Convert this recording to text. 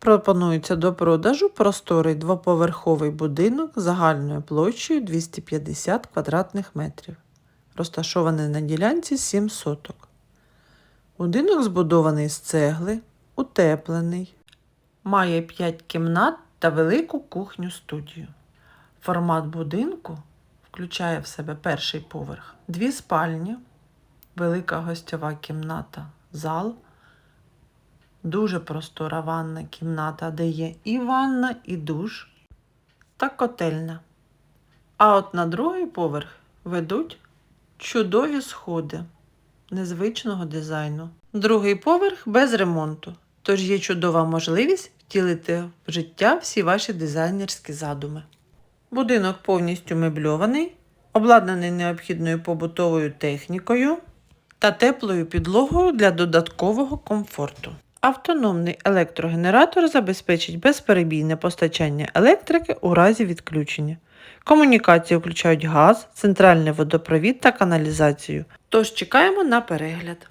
Пропонується до продажу просторий двоповерховий будинок загальною площею 250 квадратних метрів, розташований на ділянці 7 соток. Будинок збудований з цегли, утеплений, має 5 кімнат та велику кухню-студію. Формат будинку включає в себе перший поверх, дві спальні, велика гостьова кімната, зал, дуже простора ванна кімната, де є і ванна, і душ, та котельня. А от на другий поверх ведуть чудові сходи незвичного дизайну. Другий поверх без ремонту, тож є чудова можливість втілити в життя всі ваші дизайнерські задуми. Будинок повністю мебльований, обладнаний необхідною побутовою технікою та теплою підлогою для додаткового комфорту. Автономний електрогенератор забезпечить безперебійне постачання електрики у разі відключення. Комунікації включають газ, центральний водопровід та каналізацію. Тож чекаємо на перегляд.